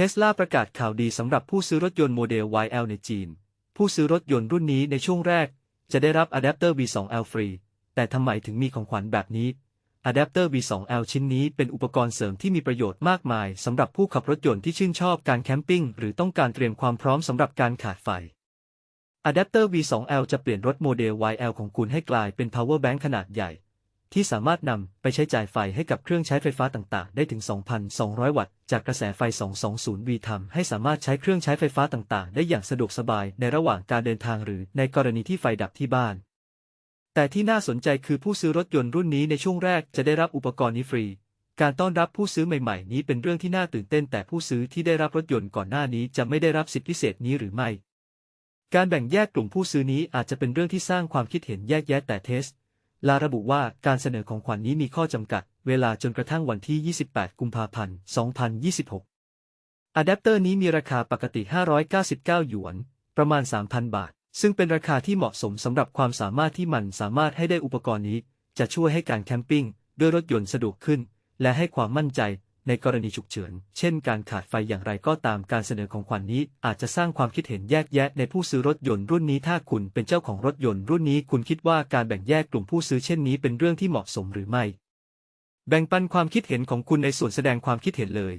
เทสลาประกาศข่าวดีสำหรับผู้ซื้อรถยนต์โมเดล YL ในจีน ผู้ซื้อรถยนต์รุ่นนี้ในช่วงแรก จะได้รับอะแดปเตอร์ V2L ฟรี แต่ทำไมถึงมีของขวัญแบบนี้อะแดปเตอร์ V2L ชิ้นนี้เป็นอุปกรณ์เสริมที่มีประโยชน์มากมายสำหรับผู้ขับรถยนต์ที่ชื่นชอบการแคมปิ้งหรือต้องการเตรียมความพร้อมสำหรับการขาดไฟอะแดปเตอร์ V2L จะเปลี่ยนรถโมเดล YL ของคุณให้กลายเป็น power bank ขนาดใหญ่ ที่สามารถนำไปใช้จ่ายไฟให้กับเครื่องใช้ไฟฟ้าต่างๆ ได้ถึง 2,200 วัตต์ จากกระแสไฟ 220 V ทำให้สามารถใช้เครื่องใช้ไฟฟ้าต่างๆ ได้อย่างสะดวกสบายในระหว่างการเดินทางหรือในกรณีที่ไฟดับที่บ้าน แต่ที่น่าสนใจคือผู้ซื้อรถยนต์รุ่นนี้ในช่วงแรกจะได้รับอุปกรณ์นี้ฟรี การต้อนรับผู้ซื้อใหม่ๆ นี้เป็นเรื่องที่น่าตื่นเต้น แต่ผู้ซื้อที่ได้รับรถยนต์ก่อนหน้านี้จะไม่ได้รับสิทธิพิเศษนี้หรือไม่ การแบ่งแยกกลุ่มผู้ซื้อนี้อาจจะเป็นเรื่องที่สร้างความคิดเห็นแยกแยะแต่เทส ลาระบุว่าการเสนอของขวัญนนี้มีข้อจำกัด เวลาจนกระทั่งวันที่ 28 กุมภาพันธ์ 2026 อะแดปเตอร์นี้มีราคาปกติ 599 หยวน ประมาณ 3,000 บาท ซึ่งเป็นราคาที่เหมาะสมสำหรับความสามารถที่มันสามารถให้ได้อุปกรณ์นี้ จะช่วยให้การแคมปิ้งด้วยรถยนต์สะดวกขึ้น และให้ความมั่นใจ ในกรณีฉุกเฉิน เช่นการขาดไฟอย่างไรก็ตามการเสนอของขวัญนนี้ อาจจะสร้างความคิดเห็นแยกแยะในผู้ซื้อรถยนต์รุ่นนี้ถ้าคุณเป็นเจ้าของรถยนต์รุ่นนี้ คุณคิดว่าการแบ่งแยกกลุ่มผู้ซื้อเช่นนี้เป็นเรื่องที่เหมาะสมหรือไม่ แบ่งปันความคิดเห็นของคุณในส่วนแสดงความคิดเห็นเลย